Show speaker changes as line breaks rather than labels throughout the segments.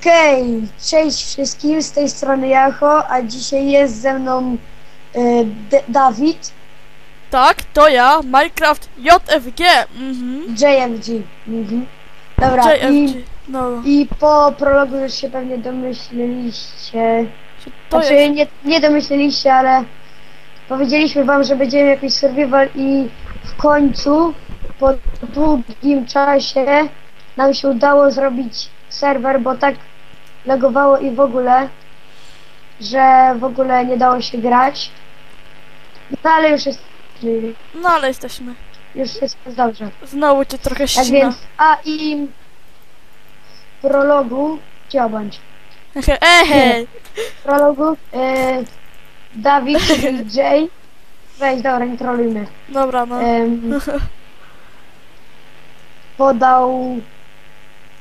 Okej, cześć wszystkim, z tej strony Jacho, a dzisiaj jest ze mną D- Dawid,
Tak, to ja, Minecraft JFG. Mhm.
JFG. Mhm. Dobra,
JFG.
i,
No,
i po prologu już się pewnie domyśliliście,
to
znaczy
jest.
nie, nie domyśliliście, ale powiedzieliśmy wam, że będziemy jakiś survival i w końcu, po długim czasie nam się udało zrobić serwer, bo tak legowało i w ogóle, że w ogóle nie dało się grać. No ale już jest,
No ale jesteśmy.
już jest dobrze.
Znowu cię trochę
Tak
ścina.
więc, a i w prologu, obądź?
Ehe,
W prologu e, Dawid i Jay, weź dobra, nie trolujmy.
dobra no.
em, podał.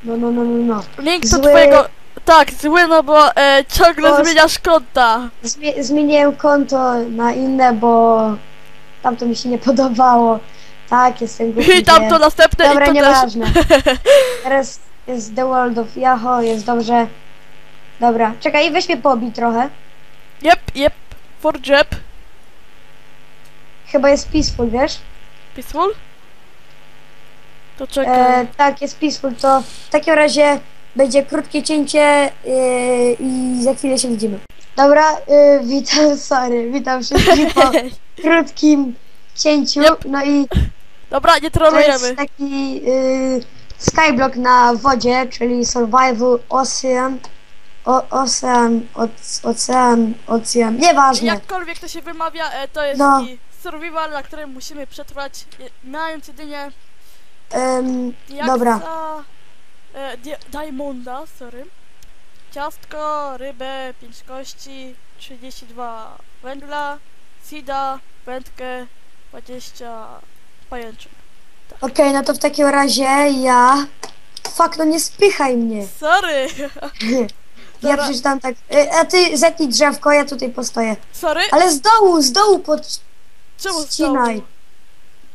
No, no, no, no, no.
Link do
zły-
twojego... Tak, zły, no bo e, ciągle
Post-
zmieniasz konta.
Zmie- zmieniłem konto na inne, bo tamto mi się nie podobało. Tak, jestem głupi.
I tam
wiem.
to następne
Dobra,
i to też.
nieważne. Teraz jest The World of Yahoo, jest dobrze. Dobra, czekaj, weź mnie pobij trochę.
Jep, jep. For jeb.
Chyba jest peaceful, wiesz?
Peaceful? To czekaj.
E, tak, jest peaceful, to w takim razie będzie krótkie cięcie yy, i za chwilę się widzimy. Dobra, yy, witam, sorry, witam wszystkich po krótkim cięciu.
Yep.
No i
Dobra, nie
to
trolujemy.
jest taki yy, skyblock na wodzie, czyli survival ocean. O, ocean, oc, ocean, ocean, nieważne.
Jakkolwiek to się wymawia, e, to jest
No.
taki survival, na którym musimy przetrwać, je- mając jedynie jak
dobra,
za e, di diamonda, sorry. Ciastko, rybę, 5 kości, 32 węgla, sida, wędkę, 20 pajęczyn.
okej, no to w takim razie ja... Fuck, no nie spychaj mnie.
Sorry!
Ja
Dobra.
przeczytam tak. y, A ty zetnij drzewko, ja tutaj postoję.
Sorry?
Ale z dołu, z dołu pod...
Czemu
ścinaj.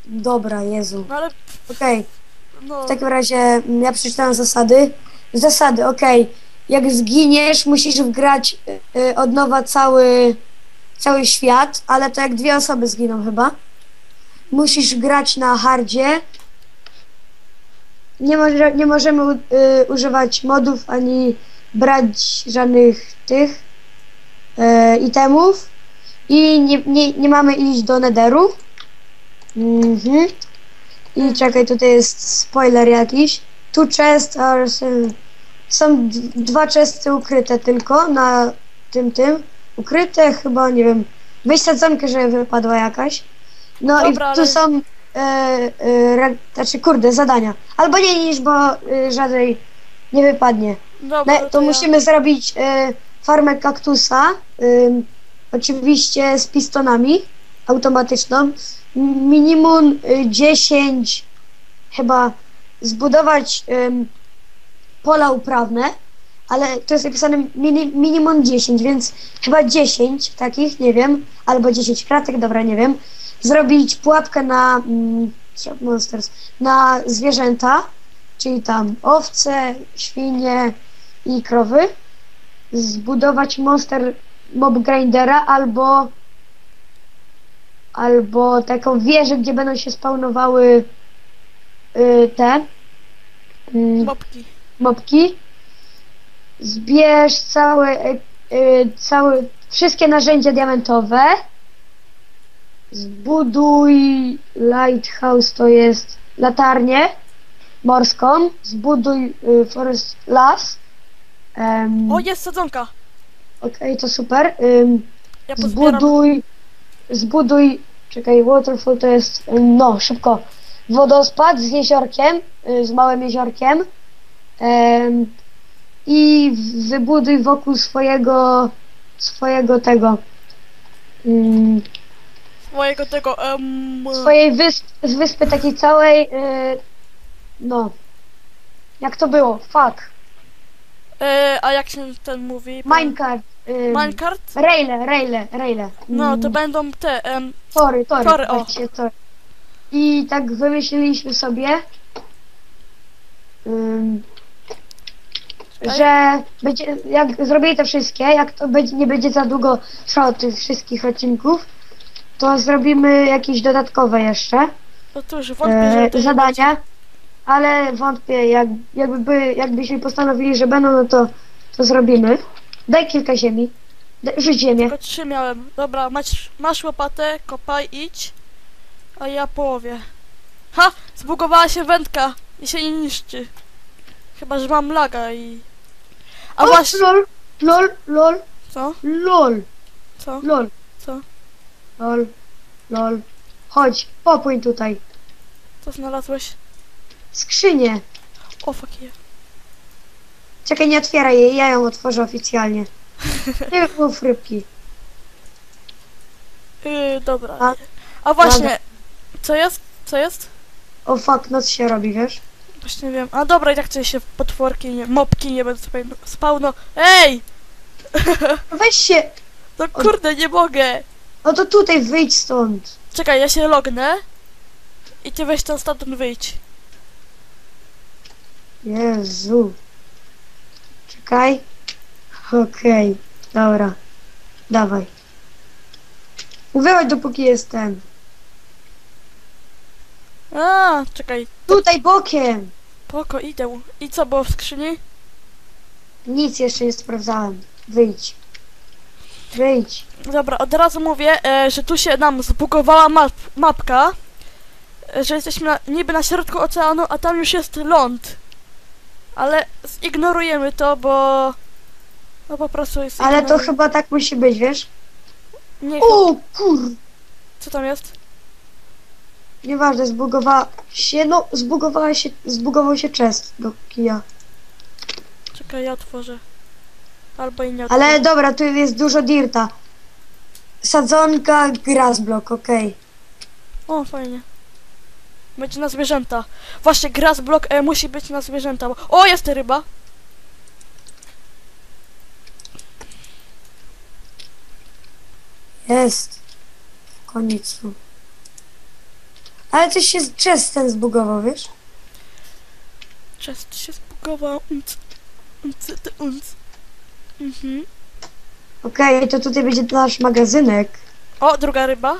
Dobra, Jezu.
No ale,
Okej, w takim razie mm, ja przeczytałem zasady. Zasady, okej. Jak zginiesz, musisz wgrać y, y, od nowa cały, cały świat, ale to jak dwie osoby zginą chyba. Musisz grać na hardzie. Nie, może, nie możemy y, używać modów ani brać żadnych tych y, itemów. I nie, nie, nie mamy iść do nederu. Mhm. I czekaj, tutaj jest spoiler jakiś. Tu chest są dwa chesty ukryte tylko na tym tym. Ukryte chyba, nie wiem, weź sadzonkę, żeby wypadła jakaś. No
Dobra,
i tu
ale-
są, e, e, re, znaczy kurde, zadania. Albo nie niż, bo e, żadnej nie wypadnie.
dobra,
No, to
ja-
musimy zrobić e, farmę kaktusa. ym, oczywiście z pistonami automatyczną. Minimum y, 10 chyba zbudować pola uprawne, ale to jest napisane mini, minimum 10, więc chyba 10 takich, nie wiem, albo 10 kratek, dobra, nie wiem. Zrobić pułapkę na mm, monsters, na zwierzęta, czyli tam owce, świnie, i krowy, zbudować monster mob grindera albo albo taką wieżę, gdzie będą się spawnowały y, te y,
Mopki.
mopki. Zbierz całe, y, y, całe, wszystkie narzędzia diamentowe. Zbuduj lighthouse, to jest latarnię morską. Zbuduj y, forest las. Em,
O, jest sadzonka!
Okej, to super. Ym,
Ja pozbieram.
zbuduj, zbuduj, czekaj, waterfall to jest, ym, no, szybko, wodospad z jeziorkiem, y, z małym jeziorkiem. Em, i wybuduj wokół swojego, swojego tego,
Swojego tego, um,
swojej wysp, z wyspy takiej całej, y, no, jak to było, fuck,
e, a jak się ten mówi?
minecart, ym,
Minecart?
raile, raile, raile.
No, to
Ym,
będą te, em,
Tory, tory.
Tory, o.
weźcie, tory. I tak wymyśliliśmy sobie. ym, że będzie, jak zrobię te wszystkie, jak to będzie, nie będzie za długo trwało tych wszystkich odcinków, to zrobimy jakieś dodatkowe jeszcze
No to już wątpię, że
e,
to nie
zadania, ale wątpię, jak, jakby, by, jakbyśmy postanowili, że będą, no to, to zrobimy. Daj kilka ziemi, Daj, rzuć ziemię.
Tylko trzy miałem. Dobra, masz, masz łopatę, kopaj, idź. A ja połowie. Ha! Zbugowała się wędka i się nie niszczy. Chyba, że mam laga i... A
O,
właśnie...
lol, lol, lol,
Co?
lol,
Co?
lol,
Co?
lol, lol. Chodź, popłyń tutaj.
Co znalazłeś?
Skrzynię.
O, fuck yeah.
Czekaj, nie otwieraj jej, ja ją otworzę oficjalnie. Nie mów rybki.
Yy, dobra.
A-
A właśnie... Co jest? Co jest?
O fuck, noc się robi, wiesz?
Właśnie wiem. A dobra, i tak się potworki, nie, mopki nie będę sobie spał, no. Ej!
Weź się,
No kurde, nie mogę!
no to tutaj wyjdź stąd.
Czekaj, ja się lognę. I ty weź tam stamtąd wyjdź.
Jezu. Czekaj. Okej, dobra. Dawaj. Wychodź dopóki jestem.
A, czekaj.
Tutaj bokiem.
Poko, idę. I co było w skrzyni?
Nic jeszcze nie sprawdzałem. Wyjdź. Wyjdź.
Dobra, od razu mówię, e, że tu się nam zbugowała map, mapka. E, że jesteśmy na, niby na środku oceanu, a tam już jest ląd. Ale zignorujemy to, bo... No po prostu jest...
Ale to chyba tak musi być, wiesz?
Nie,
O kur...
co tam jest?
Nieważne, zbugowała się, no zbugowała się, zbugował się chest do kija.
Czekaj, ja otworzę. Albo i nie otworzę.
Ale dobra, tu jest dużo dirta. Sadzonka, grassblock, okej.
O, fajnie. Będzie na zwierzęta. Właśnie, grass block e, musi być na zwierzęta. Bo... O, jest ryba.
Jest. W końcu. Ale coś się chest ten zbugował, wiesz?
Chest się zbugował. Unc. Unc, unc. Mhm.
Okej, to tutaj będzie nasz magazynek.
O, druga ryba.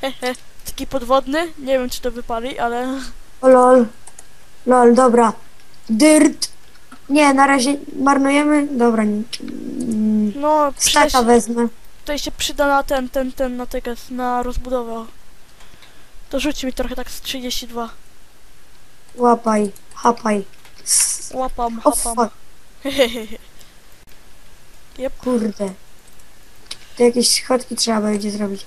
Hehe. Taki podwodny. Nie wiem, czy to wypali, ale...
O lol. Lol, dobra. Dirt. Nie, na razie marnujemy. Dobra. nie- mm,
No,
Staka
się,
wezmę.
tutaj się przyda na ten, ten, ten, na tego, na rozbudowę. To rzuci mi trochę tak z 32.
Łapaj. Hapaj. S-
Łapam,
O
hapam.
fuck.
Hehehe.
Kurde. To jakieś schodki trzeba będzie zrobić.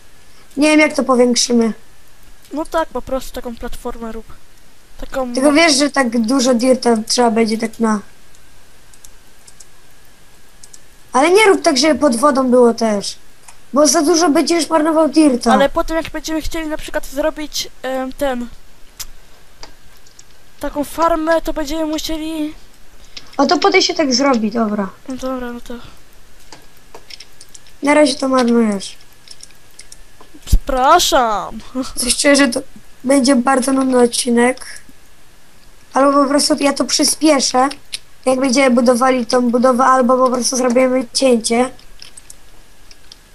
Nie wiem jak to powiększymy.
No tak, po prostu taką platformę rób. Taką...
Tylko wiesz, że tak dużo dirta trzeba będzie tak na... Ale nie rób tak, żeby pod wodą było też. Bo za dużo będziesz marnował dirta.
Ale potem jak będziemy chcieli na przykład zrobić em, ten... Taką farmę, to będziemy musieli...
O to potem się tak zrobi, dobra.
No dobra, no to...
Na razie to marnujesz.
Przepraszam.
Coś czuję, że to będzie bardzo nudny odcinek. Albo po prostu ja to przyspieszę. Jak będziemy budowali tą budowę, albo po prostu zrobimy cięcie.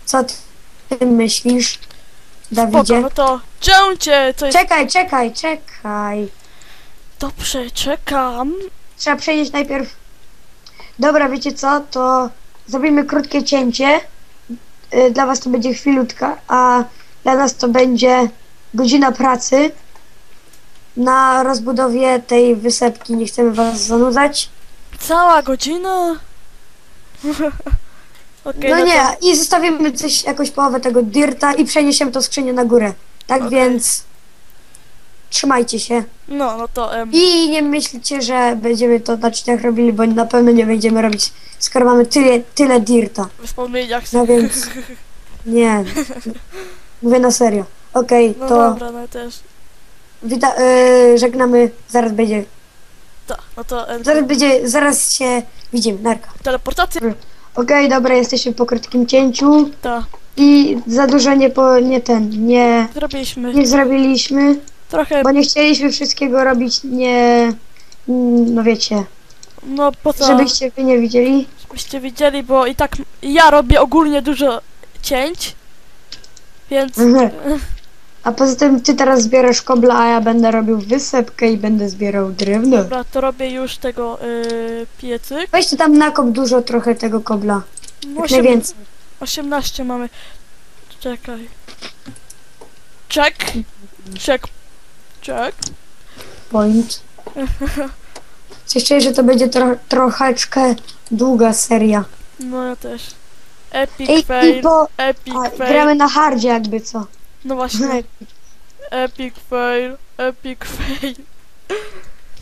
Co ty myślisz,
Spoko,
Dawidzie?
no to... Ciącie! Co jest...
Czekaj, czekaj, czekaj.
Dobrze, czekam.
Trzeba przejść najpierw. Dobra, wiecie co? To zrobimy krótkie cięcie. Y, Dla was to będzie chwilutka, a dla nas to będzie godzina pracy na rozbudowie tej wysepki. Nie chcemy was zanudzać.
Cała godzina? Okej,
no
no,
nie,
to...
i zostawimy coś, jakąś połowę tego dirta i przeniesiemy to skrzynię na górę. Tak
Okej.
więc trzymajcie się.
No, no to... Em,
I nie myślcie, że będziemy to na tak robili, bo na pewno nie będziemy robić, skoro mamy tyle, tyle dirta.
w wspomnieniach...
No więc nie. Mówię na serio. Okej,
No
to
dobra, no też.
wita- y, żegnamy. Zaraz będzie.
Tak, no to... Em,
Zaraz będzie. Zaraz się widzimy. Narka.
teleportacja?
Okej, dobra, jesteśmy po krótkim cięciu
Tak,
i za dużo nie po nie ten, nie,
zrobiliśmy.
nie zrobiliśmy,
Trochę...
bo nie chcieliśmy wszystkiego robić nie no wiecie.
No po co?
Żebyście wy nie widzieli.
Żebyście widzieli, bo i tak ja robię ogólnie dużo cięć. Więc.
A poza tym ty teraz zbierasz kobla, a ja będę robił wysepkę i będę zbierał drewno.
dobra, to robię już tego yy, piecyk.
Weź tu tam nakop dużo trochę tego kobla.
Osiem-
najwięcej.
18 mamy. Czekaj. Check. Check. Check.
Point. Coś czuję, że to będzie tro troszeczkę długa seria.
No ja też. Epic
Ej, i
fail.
po...
Epic
A,
fail.
gramy na hardzie jakby co.
No właśnie. Epic fail. Epic fail.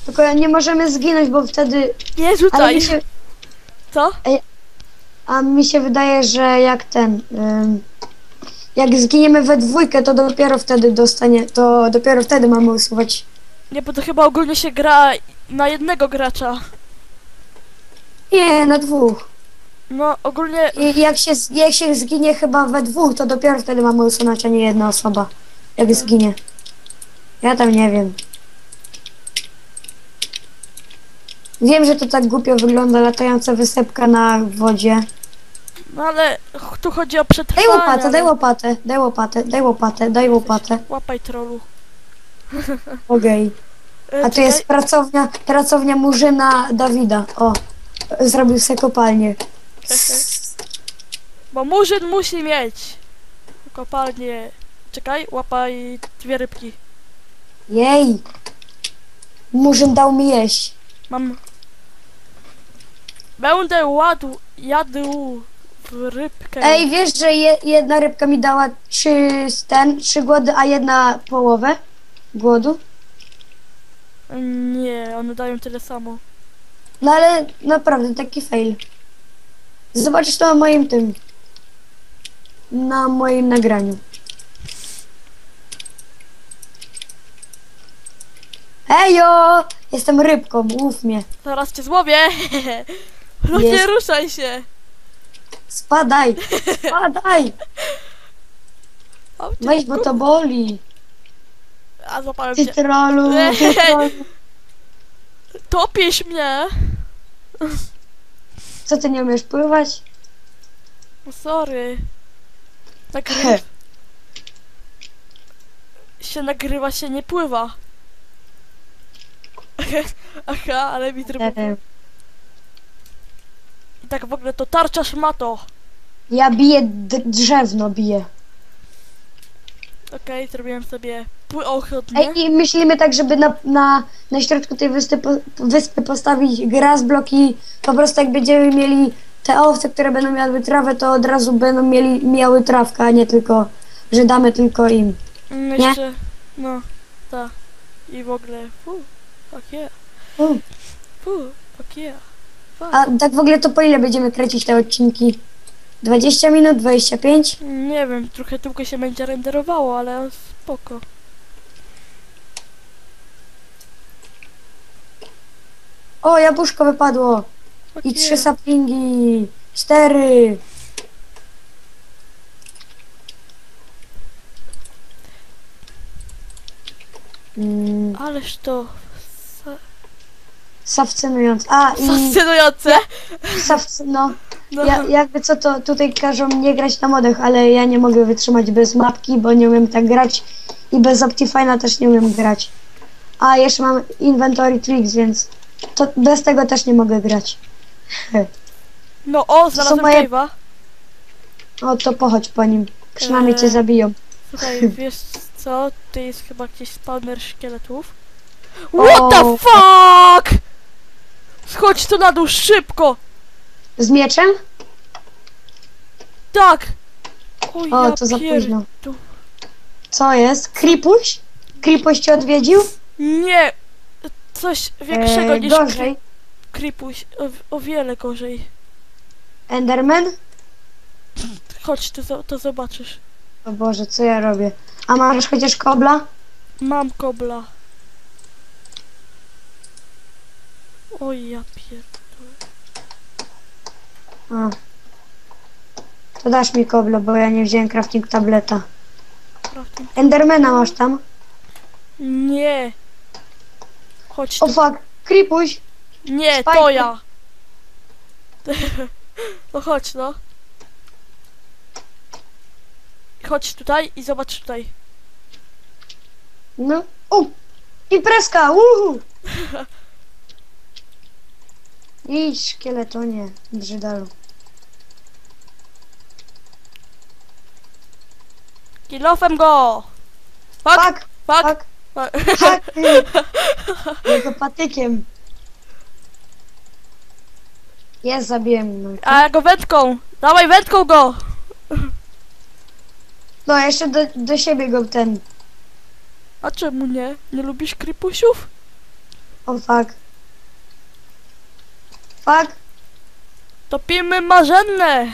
Tylko nie możemy zginąć, bo wtedy...
Nie
Ale
rzucaj.
mi się,
Co?
a mi się wydaje, że jak ten... ym, jak zginiemy we dwójkę, to dopiero wtedy dostanie... To dopiero wtedy mamy usuwać...
Nie, bo to chyba ogólnie się gra na jednego gracza.
Nie, na dwóch.
No ogólnie
I jak się, jak się zginie chyba we dwóch, to dopiero wtedy mamy usunąć, a nie jedna osoba. Jak zginie. Ja tam nie wiem. Wiem, że to tak głupio wygląda, latająca wysepka na wodzie.
No ale tu chodzi o
Daj
przetrwanie.
łopatę,
ale-
daj łopatę, daj łopatę, daj łopatę, daj łopatę.
Łapaj trolu.
Okej.
E,
A tu jest pracownia, pracownia Murzyna Dawida. O, zrobił se kopalnię.
Bo murzyn musi mieć kopalnię. Czekaj, łapaj dwie rybki.
Jej! Murzyn dał mi jeść.
Mam. Będę ładł, jadł w rybkę.
Ej, wiesz, że je, jedna rybka mi dała trzy ten, trzy głody, a jedna połowę głodu?
Nie, one dają tyle samo.
No ale naprawdę taki fail. Zobaczysz to na moim tym. Na moim nagraniu. Ejo! Jestem rybką, mów mnie.
Zaraz cię złowię. No
Jest.
nie ruszaj się.
Spadaj! Spadaj! Weź, bo to boli.
A złapałem
Ty
cię.
trolu, ty trolu.
Topisz mnie.
Co ty nie umiesz pływać?
No sorry. Nagrywa. się nagrywa, się nie pływa. Aha, ale mi
Nie
trybu.
wiem.
I tak w ogóle to tarcza szmato.
Ja biję drzewno, biję.
Okej, zrobiłem sobie pły.
Ej, i myślimy tak, żeby na, na, na środku tej wyspy, po, wyspy postawić gras bloki. Po prostu jak będziemy mieli te owce, które będą miały trawę, to od razu będą mieli, miały trawkę, a nie tylko, że damy tylko im.
Mm,
nie?
Jeszcze, no, tak. I w ogóle, fu, fuck yeah,
U.
fu, fuck yeah. Fuck.
A tak w ogóle to po ile będziemy kręcić te odcinki? 20 minut, 25?
Nie wiem, trochę długo się będzie renderowało, ale spoko.
O, jabłuszko wypadło.
Fuck
I
yeah.
trzy saplingi. Cztery. Mm,
Ależ to
fascynujące. A, i
fascynujące.
Sawc, no,
No,
ja, jakby co to tutaj każą mnie grać na modach, ale ja nie mogę wytrzymać bez mapki, bo nie umiem tak grać i bez Optifine'a też nie umiem grać. A jeszcze mam Inventory Tricks, więc to bez tego też nie mogę grać.
no o, znalazłem
moje-
cave'a.
O, to pochodź po nim. Przynajmniej cię
Eee.
zabiją.
Słuchaj, wiesz co? Tu jest chyba gdzieś spawner szkieletów.
O.
What the fuck? Schodź tu na dół szybko!
Z mieczem?
Tak! O, ja
to za późno. Co jest? Kripuś? Kripuś cię odwiedził?
Nie! Coś większego
Eee,
niż
gorzej.
kri- kripuś. O, o wiele gorzej.
Enderman?
Chodź, to, zo- to zobaczysz.
O Boże, co ja robię? A masz chociaż kobla?
Mam kobla. Oj, ja pier...
A. To dasz mi kobla, bo ja nie wziąłem crafting tableta.
Crafting.
Endermana masz tam?
Nie! Chodź
O
tu.
fuck, Kripuś!
Nie, to ja. No chodź, no. Chodź tutaj i zobacz tutaj.
No. O! Imprezka! Uhu! Idź, szkieletonie, brzydalu.
Kilofem go! Fuck,
Pak!
fuck,
Pak!
fuck.
Pak! ty. Jego patykiem. Jest, zabiłem no.
A ja go wędką! Dawaj wędką go!
No, jeszcze do, do siebie go ten.
A czemu nie? Nie lubisz krypusiów?
O, fuck. Fuck!
Topimy marzenne!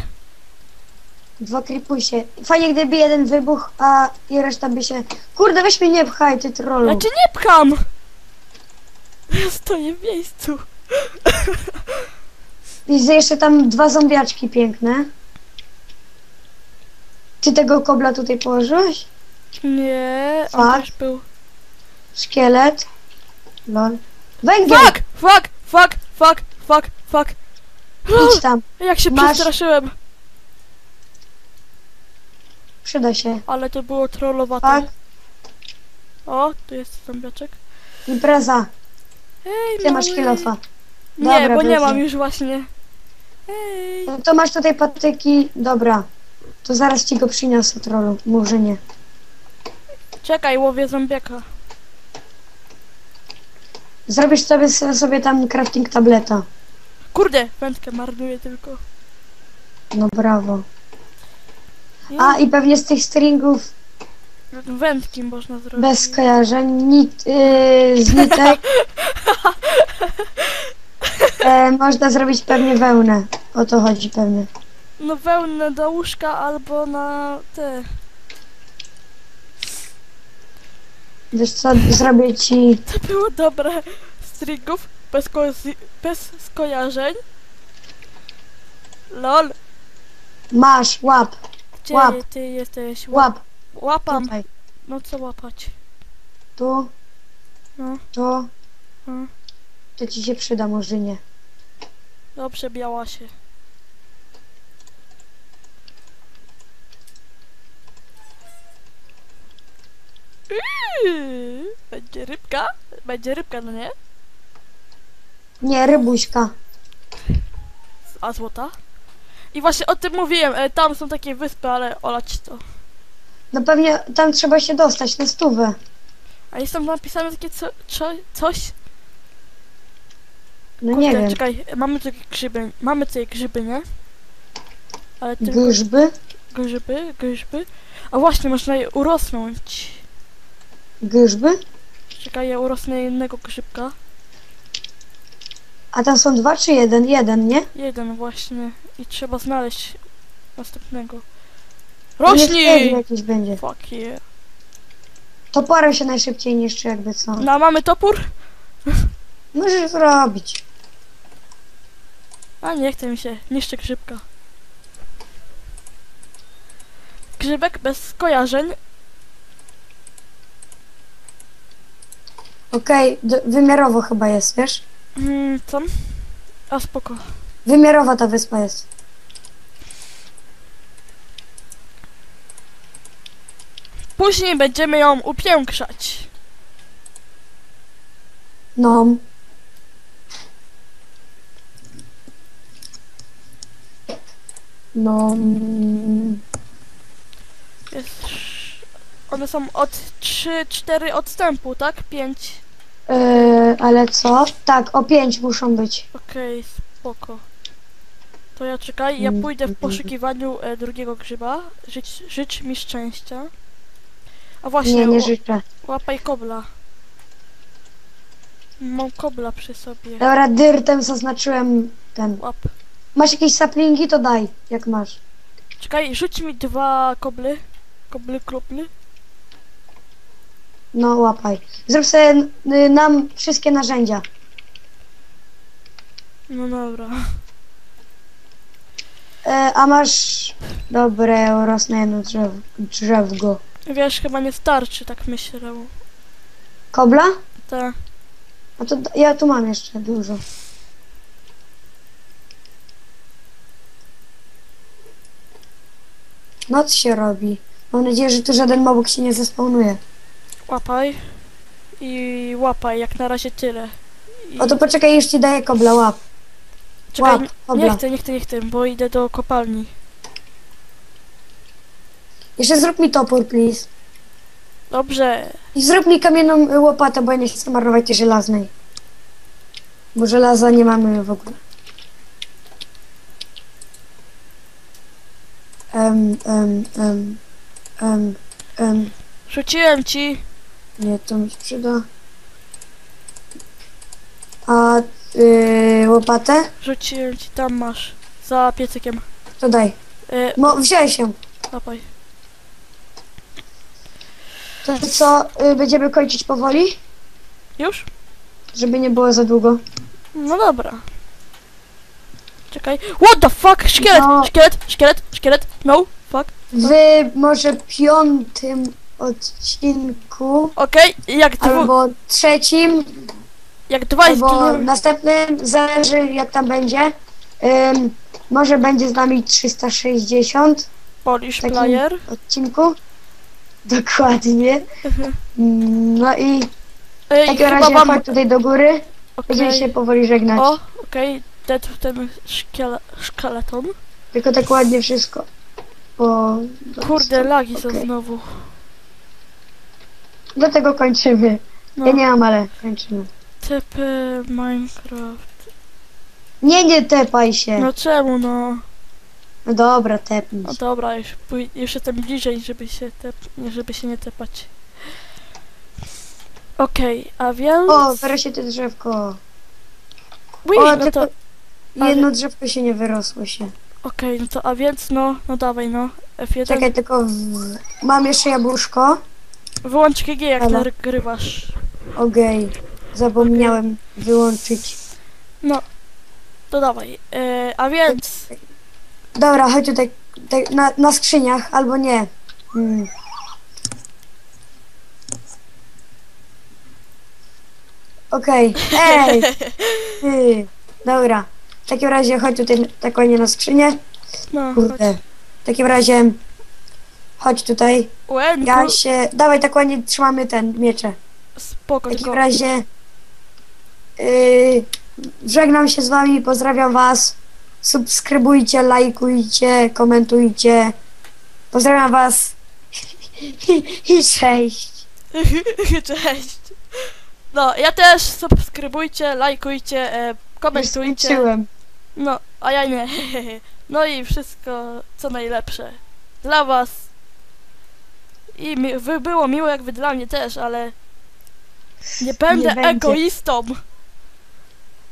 Dwa kripusie. Fajnie, gdyby jeden wybuch, a i reszta by się... Kurde, weź mnie nie pchaj, ty trollu.
Ja cię nie pcham! Ja stoję w miejscu.
Widzę jeszcze tam dwa zombiaczki piękne. Ty tego kobla tutaj położyłeś?
Nie,
Fuck.
on też był.
Szkielet. Lol. Węgiel!
Fuck! Fuck! Fuck! Fuck! Fuck! Fuck!
Idź tam,
Jak się
Masz-
przestraszyłem!
przyda się.
Ale to było trollowate.
Tak,
O, tu jest zombiaczek.
impreza.
Ej,
Ty masz kilofa.
Nie,
Dobra,
bo nie
wrócę.
mam już właśnie. Ej.
No to masz tutaj patyki. Dobra. To zaraz ci go przyniosę, trollu. Może nie.
Czekaj, łowię zombiaka.
Zrobisz sobie, sobie tam crafting tableta.
Kurde, wędkę marnuję tylko.
No brawo. A i pewnie z tych stringów
Wędki można zrobić.
bez skojarzeń, nit, yy, z nitek e, można zrobić pewnie wełnę. O to chodzi pewnie.
No wełnę do łóżka albo na te.
Wiesz co, zrobię ci...
To było dobre. Stringów bez, ko bez skojarzeń. Lol.
Masz, łap,
Gdzie
Łap.
ty jesteś?
łap.
Łapam.
Tutaj.
No co łapać?
Tu,
No,
tu.
no.
To ci się przyda, może nie.
Dobrze, biała się. Yy, Będzie rybka? Będzie rybka, no nie?
Nie, rybuśka.
A złota? I właśnie o tym mówiłem, e, tam są takie wyspy, ale olać to.
No pewnie tam trzeba się dostać na stówę.
A jest tam napisane takie co, co, coś?
No
Kurde,
nie wiem.
czekaj, mamy tutaj grzyby, mamy tutaj grzyby, nie? Ale tylko
Grzby?
grzyby, grzyby. A właśnie, można je urosnąć.
Grzby?
Czekaj, ja urosnę jednego grzybka.
A tam są dwa czy jeden? Jeden, nie?
Jeden właśnie. I trzeba znaleźć następnego.
Wtedy
Rośnij!
jakiś będzie.
Fuck yeah.
Toporem się najszybciej niszczy jakby co.
No, a mamy topór?
Możesz zrobić.
A nie chce mi się. Niszczę grzybka. Grzybek bez skojarzeń.
Okej, d- wymiarowo chyba jest, wiesz?
Hmm, co? A spoko.
Wymiarowa ta wyspa jest.
Później będziemy ją upiększać.
No. No. mm,
Jest... One są od 3-4 odstępu, tak? 5.
Yy, ale co? Tak, o pięć muszą być.
Okej, spoko. To ja czekaj, ja
Mm,
pójdę w
mm,
poszukiwaniu e, drugiego grzyba. Życz, życz mi szczęścia. A właśnie,
Nie, nie
ł-
życzę.
łapaj kobla. Mam kobla przy sobie.
Dobra, dyrtem zaznaczyłem ten.
Łap.
Masz jakieś saplingi, to daj, jak masz.
Czekaj, rzuć mi dwa kobly. Kobly, kroply.
No łapaj. Zrób sobie y, nam wszystkie narzędzia.
No dobra.
E, a masz... Dobre, rosnę jedno drzew, drzewko.
Wiesz, chyba nie starczy, tak myślę.
Kobla?
Tak.
A to ja tu mam jeszcze dużo. Noc się robi. Mam nadzieję, że tu żaden mobok się nie zespełnuje.
Łapaj. I łapaj, jak na razie tyle. I...
O to poczekaj, już ci daję kobla, łap.
Czekaj,
łap,
nie
kobla.
chcę, nie chcę, nie chcę, bo idę do kopalni.
Jeszcze zrób mi topór, please.
Dobrze.
I zrób mi kamienną łopatę, bo ja nie chcę marnować tej żelaznej. Bo żelaza nie mamy w ogóle. Em, em, em, em, em.
Rzuciłem ci.
Nie, to mi się przyda. A y, łopatę?
Rzuciłem ci, tam masz. Za piecykiem.
To daj.
E,
Mo, wziąłeś się.
łapaj.
To co, y, będziemy kończyć powoli?
Już?
Żeby nie było za długo.
No dobra. Czekaj. What the fuck? Szkielet,
No.
szkielet, szkielet, szkielet. No, fuck.
W może piątym odcinku,
Okej, jak dwu,
albo trzecim,
jak dwaj
albo następnym, zależy jak tam będzie. Ym, może będzie z nami 360
Polish
takim-
player.
odcinku. Dokładnie. Mm, No i w
Ej,
takim
chyba
razie chodź tutaj do góry. Będziemy
Okej.
się powoli żegnać.
O, okej. Dead ten szkiele, szkeleton.
Tylko tak ładnie wszystko. Bo...
Kurde, lagi są
Okej.
znowu.
Do tego kończymy.
No,
Ja nie mam, ale kończymy.
TP Minecraft.
Nie, nie tepaj się.
No czemu no?
No dobra, tepnij.
No dobra, już, pój- już jestem bliżej, żeby się, tep... nie, żeby się nie tepać. Okej, a więc...
O, wyrosło to drzewko.
Ui,
o,
no
tylko
to...
jedno drzewko się nie wyrosło się.
Okej, no to a więc no, no dawaj no. F1.
Czekaj, tylko w... mam jeszcze jabłuszko.
Wyłącz GG jak
Halo.
nagrywasz.
Okej, zapomniałem wyłączyć.
No, to dawaj. E, a więc...
Dobra, chodź tutaj tak, na, na skrzyniach, albo nie. Hmm. Okej, ej! Ty. Dobra, w takim razie chodź tutaj tak ładnie na skrzynię.
No, chodź.
Kurde. W takim razie chodź tutaj.
Łen,
Ja się. Dawaj, tak ładnie trzymamy ten miecze.
spoko,
W takim
tylko...
razie yy, żegnam się z wami, pozdrawiam was. Subskrybujcie, lajkujcie, komentujcie. Pozdrawiam was. I, i cześć.
Cześć. No, ja też subskrybujcie, lajkujcie, e, komentujcie.
Skończyłem.
No, a ja nie. No i wszystko co najlepsze. Dla was. I mi, wy było miło jakby dla mnie też, ale nie będę
będzie.
egoistą.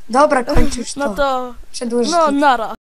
Dobra, kończysz to.
No to,
Przedłuż.
no nara.